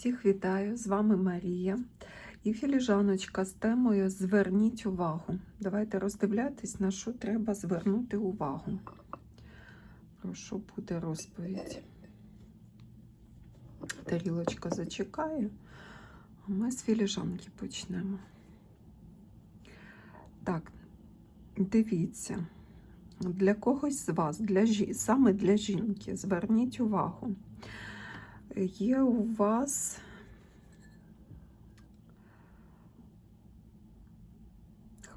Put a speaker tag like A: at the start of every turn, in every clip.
A: Всіх вітаю! З вами Марія і філіжаночка з темою Зверніть увагу. Давайте роздивлятись, на що треба звернути увагу. Про що буде розповідь? Тарілочка зачекає, а ми з філіжанки почнемо. Так, дивіться, для когось з вас, для, саме для жінки, зверніть увагу є у вас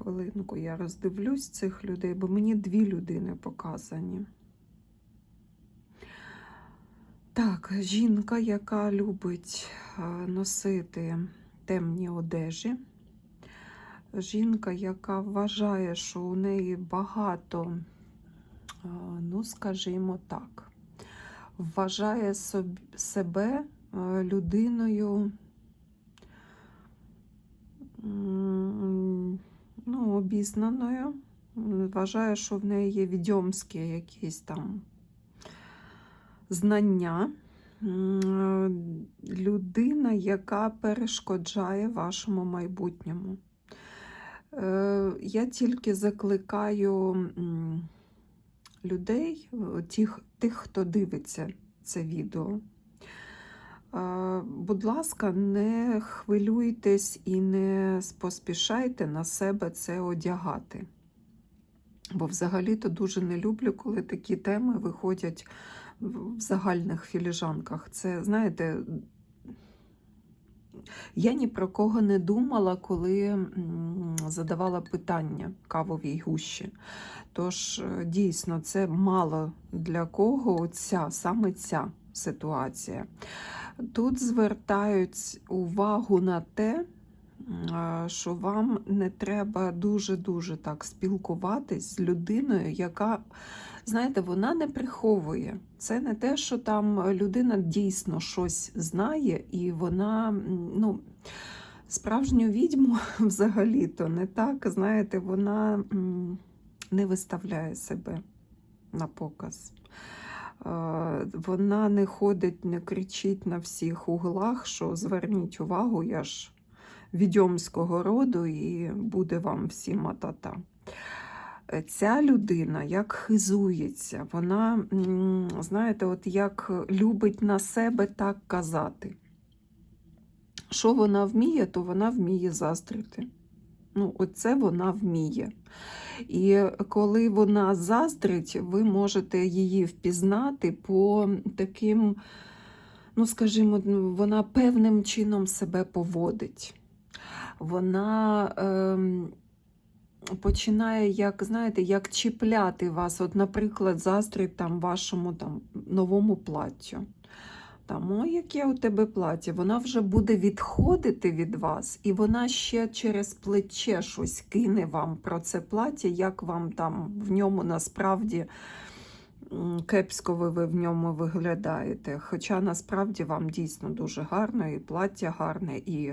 A: хвилинку, я роздивлюсь цих людей, бо мені дві людини показані. Так, жінка, яка любить е, носити темні одежі. Жінка, яка вважає, що у неї багато, е, ну, скажімо так, вважає себе е, людиною ну, обізнаною. Вважає, що в неї є відьомські якісь там знання. Людина, яка перешкоджає вашому майбутньому. Е, Я тільки закликаю людей, тих, тих, хто дивиться це відео. Будь ласка, не хвилюйтесь і не поспішайте на себе це одягати. Бо взагалі-то дуже не люблю, коли такі теми виходять в загальних філіжанках. Це, знаєте, я ні про кого не думала, коли задавала питання кавовій гущі. Тож, е, дійсно, це мало для кого ця, саме ця ситуація. Тут звертають увагу на те, що вам не треба дуже-дуже так спілкуватись з людиною, яка, знаєте, вона не приховує. Це не те, що там людина дійсно щось знає, і вона, ну, справжню відьму взагалі-то не так, знаєте, вона не виставляє себе на показ. Вона не ходить, не кричить на всіх углах, що зверніть увагу, я ж відьомського роду і буде вам всім матата. Е, Ця людина як хизується, вона, знаєте, от як любить на себе так казати. Що вона вміє, то вона вміє заздрити. Ну, оце вона вміє. І коли вона заздрить, ви можете її впізнати по таким, ну, скажімо, ну, вона певним чином себе поводить. Вона ем, починає, як, знаєте, як чіпляти вас. От, наприклад, заздрить там вашому там, новому платтю. Там, ой, яке у тебе плаття, вона вже буде відходити від вас, і вона ще через плече щось кине вам про це плаття, як вам там в ньому насправді кепсько ви, в ньому виглядаєте. Хоча насправді вам дійсно дуже гарно, і плаття гарне, і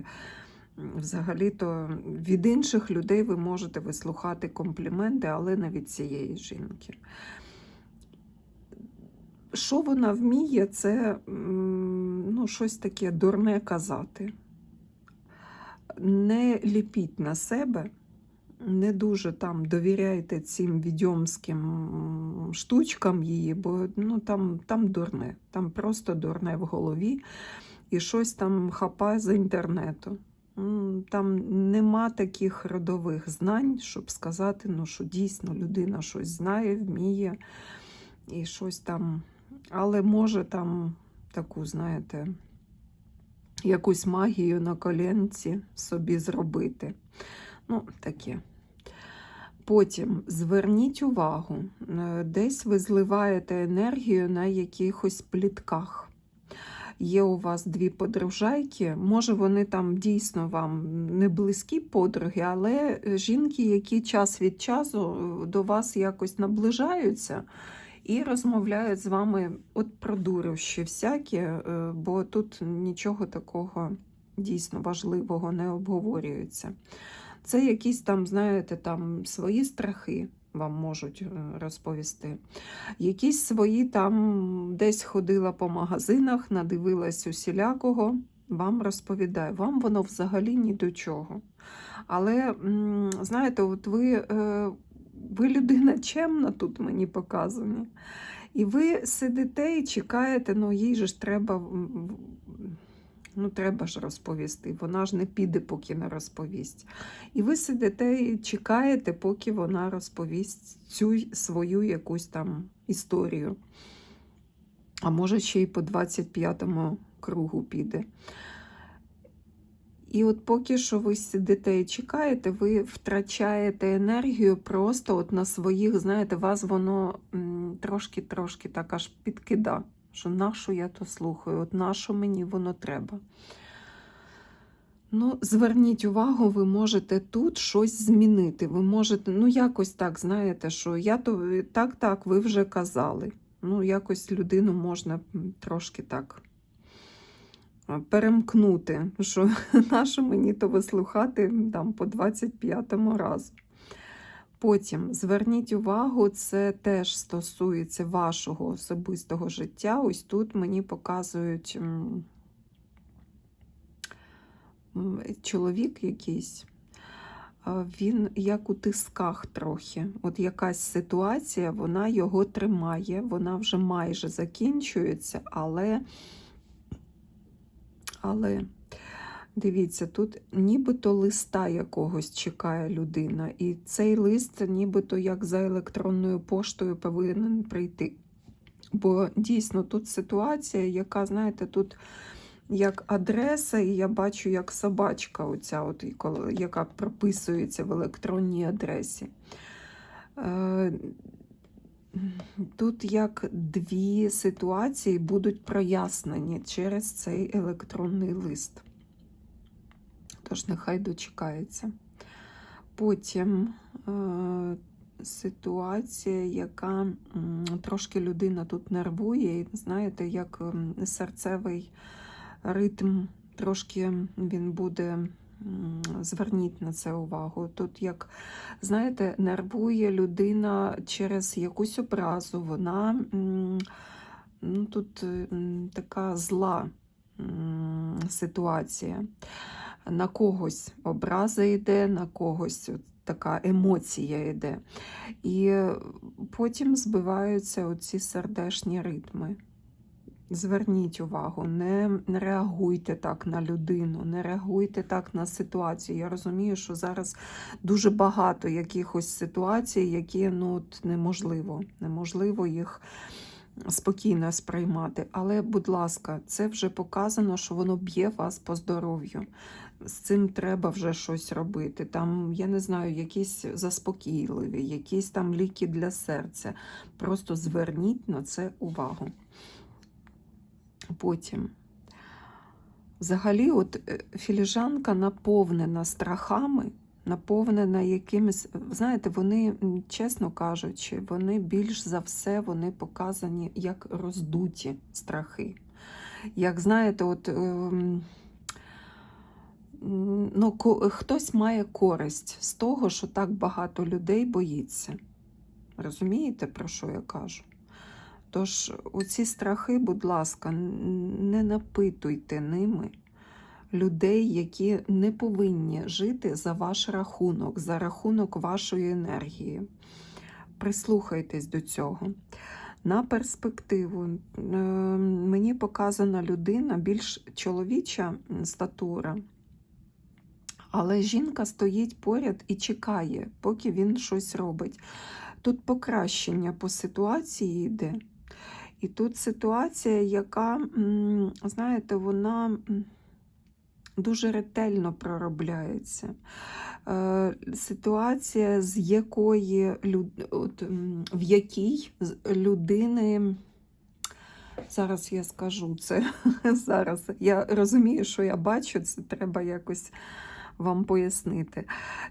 A: взагалі-то від інших людей ви можете вислухати компліменти, але не від цієї жінки що вона вміє, це ну, щось таке дурне казати. Не ліпіть на себе, не дуже там довіряйте цим відьомським штучкам її, бо ну, там, там дурне, там просто дурне в голові і щось там хапає з інтернету. Там нема таких родових знань, щоб сказати, ну, що дійсно людина щось знає, вміє і щось там але може там таку, знаєте, якусь магію на коленці собі зробити. Ну, таке. Потім зверніть увагу, е, десь ви зливаєте енергію на якихось плітках. Є у вас дві подружайки, може, вони там дійсно вам не близькі подруги, але жінки, які час від часу е, до вас якось наближаються і розмовляють з вами от про дурощі всякі, е, бо тут нічого такого дійсно важливого не обговорюється. Це якісь там, знаєте, там свої страхи вам можуть е, розповісти. Якісь свої там десь ходила по магазинах, надивилась усілякого вам розповідає, вам воно взагалі ні до чого. Але, знаєте, от ви, е, ви людина чемна, тут мені показані. І ви сидите і чекаєте, ну їй же ж треба, ну треба ж розповісти. Вона ж не піде, поки не розповість. І ви сидите і чекаєте, поки вона розповість цю свою якусь там історію. А може, ще й по 25-му кругу піде. І от поки що ви сидите і чекаєте, ви втрачаєте енергію просто от на своїх, знаєте, вас воно трошки-трошки так аж підкида, що нащо я то слухаю, от нащо мені воно треба. Ну, зверніть увагу, ви можете тут щось змінити. Ви можете, ну, якось так, знаєте, що я то так, так, ви вже казали. Ну, якось людину можна трошки так перемкнути, що нащо мені то вислухати там по 25-му разу. Потім зверніть увагу, це теж стосується вашого особистого життя. Ось тут мені показують чоловік якийсь. Він як у тисках трохи. От якась ситуація, вона його тримає, вона вже майже закінчується, але але дивіться, тут нібито листа якогось чекає людина, і цей лист нібито як за електронною поштою повинен прийти. Бо дійсно тут ситуація, яка, знаєте, тут як адреса, і я бачу, як собачка, оця, от, яка прописується в електронній адресі. Е, Тут як дві ситуації будуть прояснені через цей електронний лист. Тож нехай дочекається. Потім е, ситуація, яка трошки людина тут нервує, і знаєте, як серцевий ритм, трошки він буде. Зверніть на це увагу. Тут, як знаєте, нервує людина через якусь образу, вона ну, тут така зла ситуація. На когось образа йде, на когось от така емоція йде. І потім збиваються оці сердешні ритми. Зверніть увагу, не реагуйте так на людину, не реагуйте так на ситуацію. Я розумію, що зараз дуже багато якихось ситуацій, які ну, от неможливо, неможливо їх спокійно сприймати. Але, будь ласка, це вже показано, що воно б'є вас по здоров'ю. З цим треба вже щось робити. Там, я не знаю, якісь заспокійливі, якісь там ліки для серця. Просто зверніть на це увагу. Потім. Взагалі, от е, філіжанка наповнена страхами, наповнена якимись, знаєте, вони, чесно кажучи, вони більш за все вони показані як роздуті страхи. Як знаєте, от м, ну, хтось має користь з того, що так багато людей боїться. Розумієте, про що я кажу? Тож оці страхи, будь ласка, не напитуйте ними людей, які не повинні жити за ваш рахунок, за рахунок вашої енергії. Прислухайтесь до цього. На перспективу мені показана людина більш чоловіча статура. Але жінка стоїть поряд і чекає, поки він щось робить. Тут покращення по ситуації йде. І тут ситуація, яка, знаєте, вона дуже ретельно проробляється. Е, Ситуація, з якої от, в якій людини. Зараз я скажу це. Зараз я розумію, що я бачу, це треба якось вам пояснити.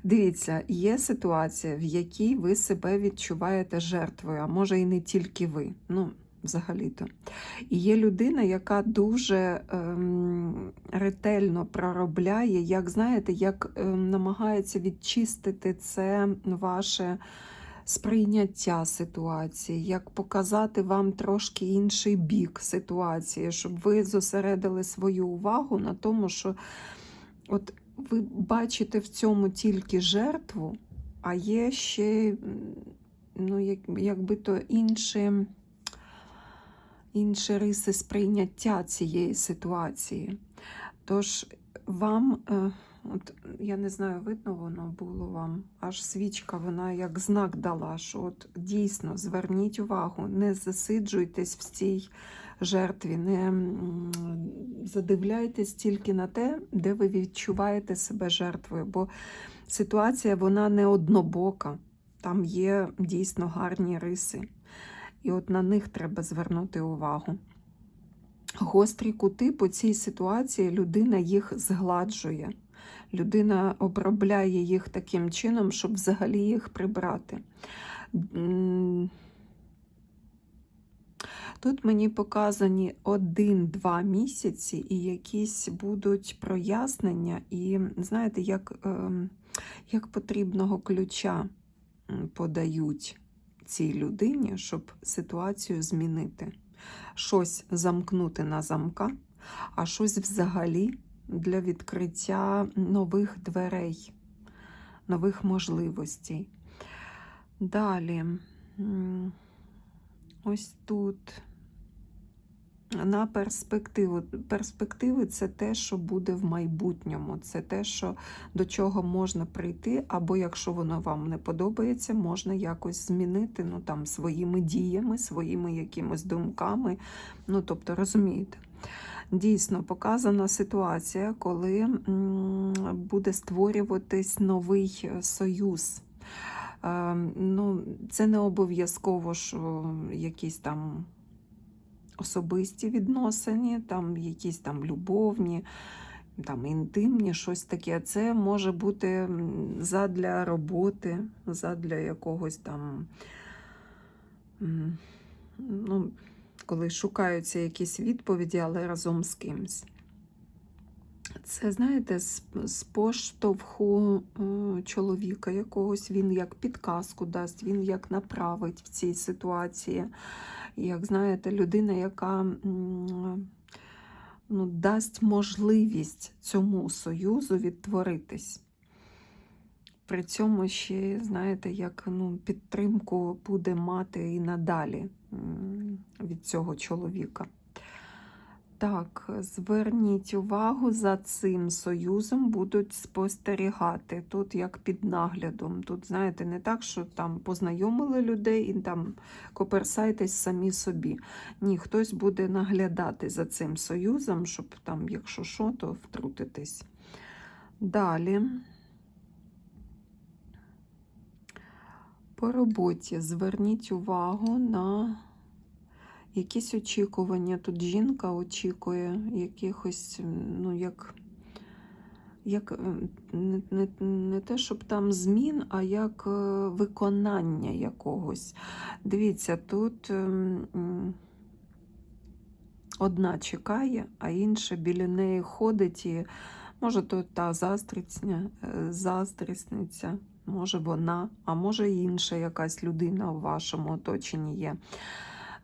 A: Дивіться, є ситуація, в якій ви себе відчуваєте жертвою, а може і не тільки ви. Ну, взагалі-то. І є людина, яка дуже ем, ретельно проробляє, як знаєте, як ем, намагається відчистити це ваше сприйняття ситуації, як показати вам трошки інший бік ситуації, щоб ви зосередили свою увагу на тому, що от ви бачите в цьому тільки жертву, а є ще, ну, як, якби то інші, інші риси сприйняття цієї ситуації. Тож вам, е, от я не знаю, видно воно було вам, аж свічка, вона як знак дала, що от дійсно зверніть увагу, не засиджуйтесь в цій жертві, не задивляйтесь тільки на те, де ви відчуваєте себе жертвою, бо ситуація вона не однобока, там є дійсно гарні риси. І от на них треба звернути увагу. Гострі кути по цій ситуації людина їх згладжує. Людина обробляє їх таким чином, щоб взагалі їх прибрати. Тут мені показані один-два місяці, і якісь будуть прояснення, і знаєте, як, ем, як потрібного ключа подають цій людині, щоб ситуацію змінити. Щось замкнути на замка, а щось взагалі для відкриття нових дверей, нових можливостей. Далі, ось тут на перспективу. Перспективи це те, що буде в майбутньому, це те, що до чого можна прийти, або якщо воно вам не подобається, можна якось змінити ну, там, своїми діями, своїми якимось думками. Ну, тобто, розумієте. Дійсно, показана ситуація, коли буде створюватись новий союз. Е, ну, це не обов'язково, що якісь там особисті відносини, там якісь там любовні, там інтимні, щось таке. Це може бути задля роботи, задля якогось там. Ну, коли шукаються якісь відповіді, але разом з кимсь. Це, знаєте, з, з поштовху е, чоловіка якогось, він як підказку дасть, він як направить в цій ситуації. Як знаєте, людина, яка ну, дасть можливість цьому союзу відтворитись. При цьому ще, знаєте, як ну, підтримку буде мати і надалі від цього чоловіка. Так, зверніть увагу, за цим союзом будуть спостерігати. Тут як під наглядом. Тут, знаєте, не так, що там познайомили людей і там коперсайтесь самі собі. Ні, хтось буде наглядати за цим союзом, щоб там, якщо що, то втрутитись. Далі. По роботі зверніть увагу на якісь очікування. Тут жінка очікує якихось, ну, як, як е, не, не, не те, щоб там змін, а як е, виконання якогось. Дивіться, тут ем, одна чекає, а інша біля неї ходить і може то та застрицня, е, заздрісниця, може вона, а може інша якась людина у вашому оточенні є.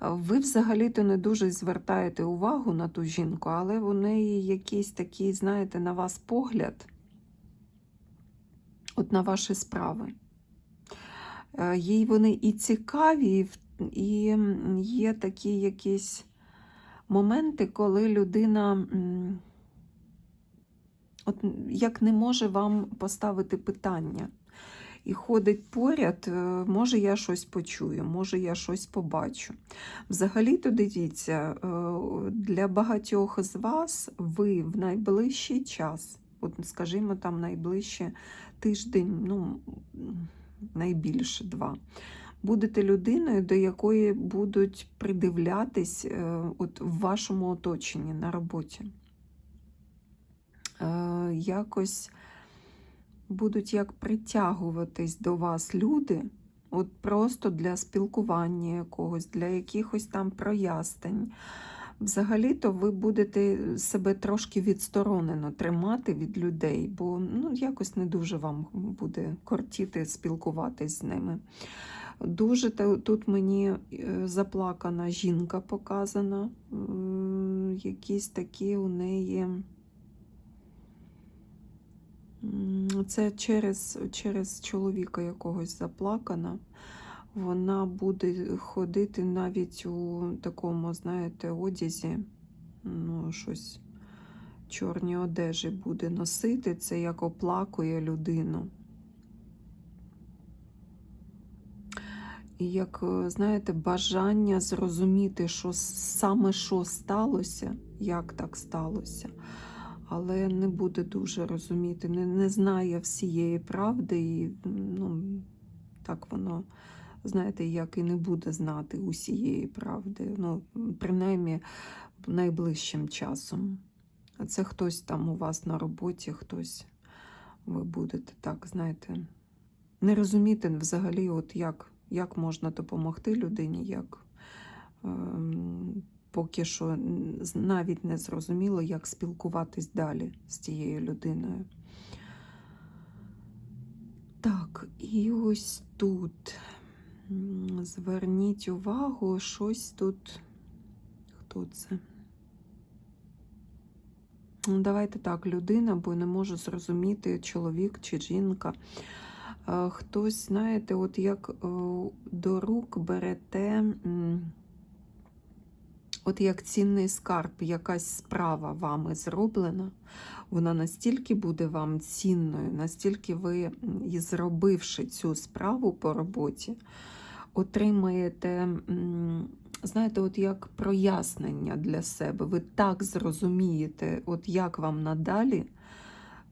A: Ви взагалі-то не дуже звертаєте увагу на ту жінку, але у неї якийсь такий, знаєте, на вас погляд, от на ваші справи. Е, Їй вони і цікаві, і в- є такі якісь моменти, коли людина от як не може вам поставити питання. І ходить поряд, е, може я щось почую, може я щось побачу. Взагалі-то дивіться, е, для багатьох з вас ви в найближчий час, от скажімо, там найближче тиждень, ну найбільше два, будете людиною, до якої будуть придивлятись е, от в вашому оточенні на роботі. Якось будуть як притягуватись до вас люди, от просто для спілкування якогось, для якихось там прояснень. Взагалі-то ви будете себе трошки відсторонено тримати від людей, бо ну, якось не дуже вам буде кортіти спілкуватись з ними. Дуже тут мені е, заплакана жінка показана. Якісь такі у неї. Це через, через чоловіка якогось заплакана. Вона буде ходити навіть у такому, знаєте, одязі, ну, щось чорні одежі буде носити. Це як оплакує людину. І як, знаєте, бажання зрозуміти, що саме що сталося, як так сталося, але не буде дуже розуміти, не, не знає всієї правди, і ну, так воно, знаєте, як і не буде знати усієї правди, ну, принаймні найближчим часом. А це хтось там у вас на роботі, хтось ви будете так, знаєте, не розуміти взагалі, от як, як можна допомогти людині, як ем, поки що навіть не зрозуміло, як спілкуватись далі з тією людиною. Так, і ось тут зверніть увагу, щось тут. Хто це? Ну, Давайте так, людина, бо не можу зрозуміти, чоловік чи жінка. Е, Хтось, знаєте, от як е, до рук берете, от як цінний скарб, якась справа вами зроблена, вона настільки буде вам цінною, настільки ви, зробивши цю справу по роботі, отримаєте, знаєте, от як прояснення для себе. Ви так зрозумієте, от як вам надалі,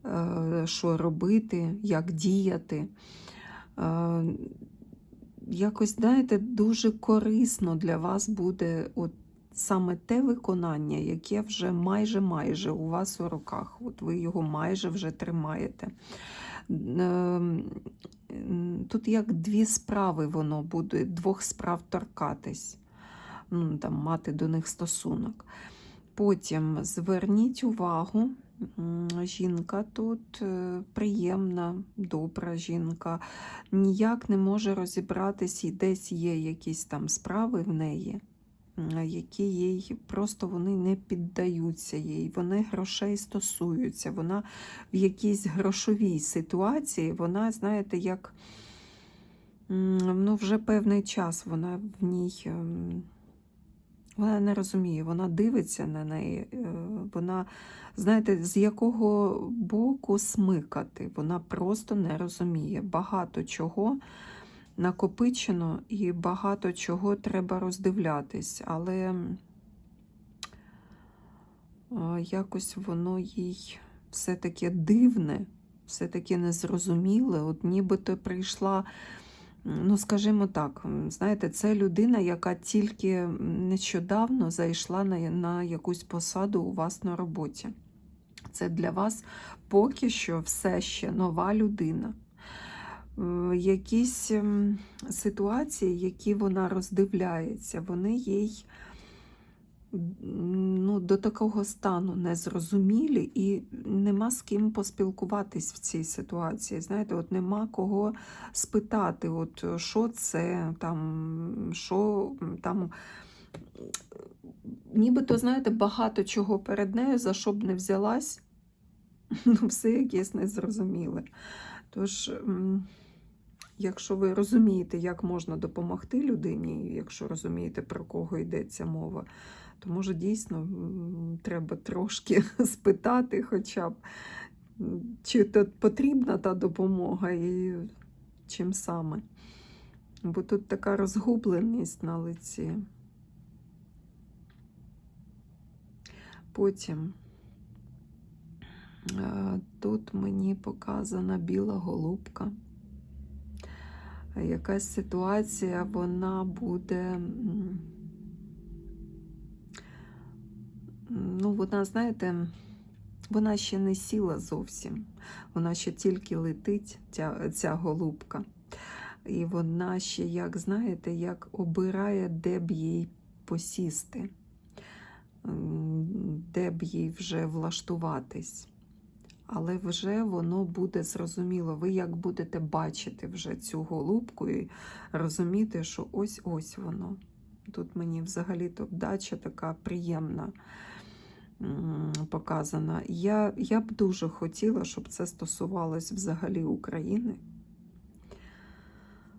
A: е, що робити, як діяти. Е, Якось, знаєте, дуже корисно для вас буде от саме те виконання, яке вже майже-майже у вас у руках. От ви його майже вже тримаєте. Ем, Тут як дві справи воно буде, двох справ торкатись, ну, там, мати до них стосунок. Потім зверніть увагу, жінка тут е, приємна, добра жінка, ніяк не може розібратись, і десь є якісь там справи в неї, які їй просто вони не піддаються їй, вони грошей стосуються. Вона в якійсь грошовій ситуації, вона, знаєте, як ну, вже певний час вона в ній. ем, Вона не розуміє, вона дивиться на неї, е, вона, знаєте, з якого боку смикати, вона просто не розуміє. Багато чого накопичено і багато чого треба роздивлятись, але якось воно їй все таке дивне, все таке незрозуміле. От нібито прийшла. Ну, скажімо так, знаєте, це людина, яка тільки нещодавно зайшла на, на якусь посаду у вас на роботі. Це для вас поки що все ще нова людина. Е, Якісь ем, ситуації, які вона роздивляється, вони їй ну, до такого стану незрозумілі і нема з ким поспілкуватись в цій ситуації. Знаєте, от нема кого спитати, от е, що це там, що там. Нібито, знаєте, багато чого перед нею, за що б не взялась, ну, все якесь незрозуміле. Тож, якщо ви розумієте, як можна допомогти людині, якщо розумієте, про кого йдеться мова, то може дійсно треба трошки спитати, хоча б, чи то потрібна та допомога і чим саме. Бо тут така розгубленість на лиці. Потім тут мені показана біла голубка. Якась ситуація, вона буде. Ну, вона, знаєте, вона ще не сіла зовсім. Вона ще тільки летить, ця, ця голубка. І вона ще, як знаєте, як обирає, де б їй посісти, де б їй вже влаштуватись. Але вже воно буде зрозуміло. Ви як будете бачити вже цю голубку і розуміти, що ось-ось воно. Тут мені взагалі-то вдача така приємна показана. Я, я б дуже хотіла, щоб це стосувалось взагалі України.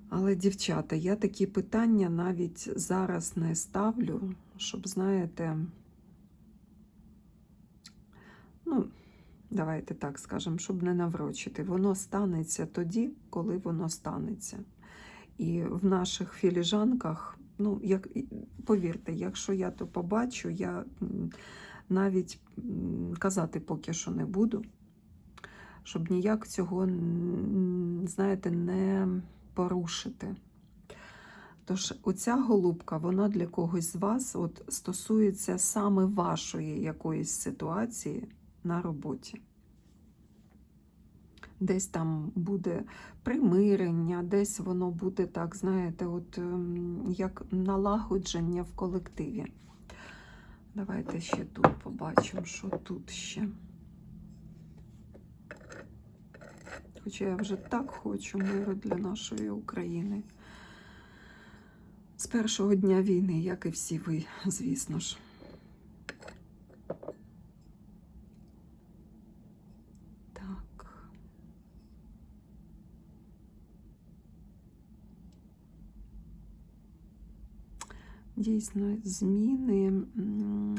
A: Але, дівчата, я такі питання навіть зараз не ставлю, щоб, знаєте, ну, давайте так скажемо, щоб не наврочити. Воно станеться тоді, коли воно станеться. І в наших філіжанках, ну, як, повірте, якщо я то побачу, я навіть казати поки що не буду, щоб ніяк цього, знаєте, не порушити. Тож оця голубка, вона для когось з вас от, стосується саме вашої якоїсь ситуації на роботі. Десь там буде примирення, десь воно буде так, знаєте, от ем, як налагодження в колективі. Давайте ще тут побачимо, що тут ще. Хоча я вже так хочу миру для нашої України. З першого дня війни, як і всі ви, звісно ж. Так. Дійсно, зміни,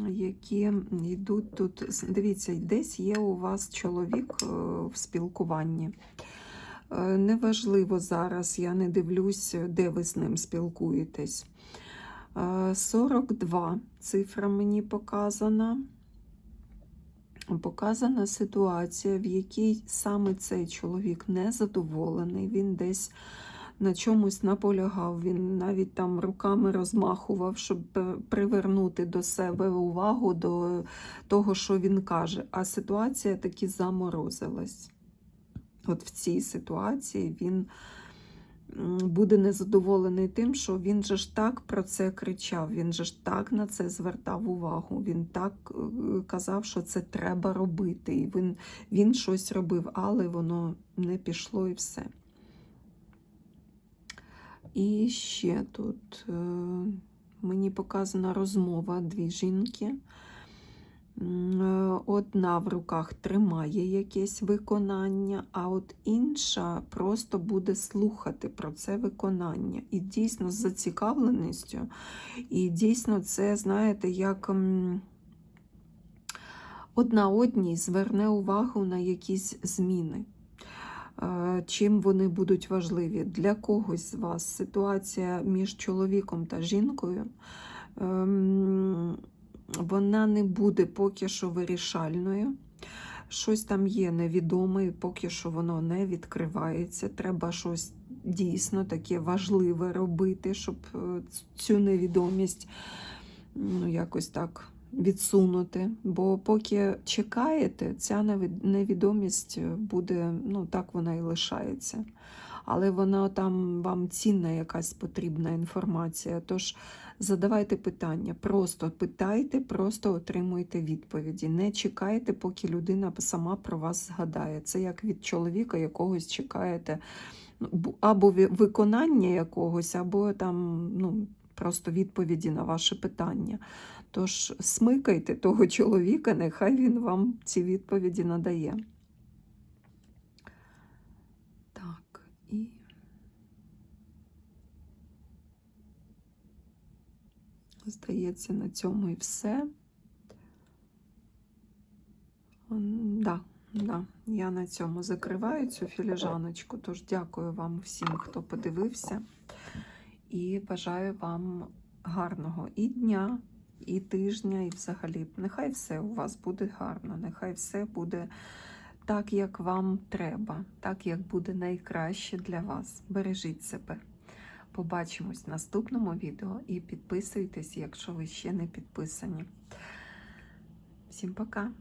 A: які йдуть тут. Дивіться, десь є у вас чоловік е, в спілкуванні. Е, Неважливо зараз, я не дивлюсь, де ви з ним спілкуєтесь. Е, 42 цифра мені показана. Показана ситуація, в якій саме цей чоловік незадоволений, він десь на чомусь наполягав, він навіть там руками розмахував, щоб е, привернути до себе увагу до того, що він каже. А ситуація таки заморозилась. От в цій ситуації він буде незадоволений тим, що він же ж так про це кричав, він же ж так на це звертав увагу. Він так е, казав, що це треба робити. І він, він щось робив, але воно не пішло і все. І ще тут е, мені показана розмова дві жінки. Е, Одна в руках тримає якесь виконання, а от інша просто буде слухати про це виконання. І дійсно з зацікавленістю. І дійсно, це, знаєте, як одна одній зверне увагу на якісь зміни. Чим вони будуть важливі? Для когось з вас ситуація між чоловіком та жінкою. ем, вона не буде поки що вирішальною. Щось там є невідоме, і поки що воно не відкривається. Треба щось дійсно таке важливе робити, щоб е, цю невідомість ну, якось так відсунути. Бо поки чекаєте, ця невідомість буде, ну так вона і лишається. Але вона там вам цінна якась потрібна інформація. Тож задавайте питання, просто питайте, просто отримуйте відповіді. Не чекайте, поки людина сама про вас згадає. Це як від чоловіка якогось чекаєте ну, або виконання якогось, або там ну, просто відповіді на ваше питання. Тож смикайте того чоловіка, нехай він вам ці відповіді надає. Так, і. Здається, на цьому і все. Да, да, я на цьому закриваю цю філіжаночку. Тож дякую вам всім, хто подивився. І бажаю вам гарного і дня, і тижня, і взагалі. Нехай все у вас буде гарно, нехай все буде так, як вам треба, так, як буде найкраще для вас. Бережіть себе. Побачимось в наступному відео і підписуйтесь, якщо ви ще не підписані. Всім пока!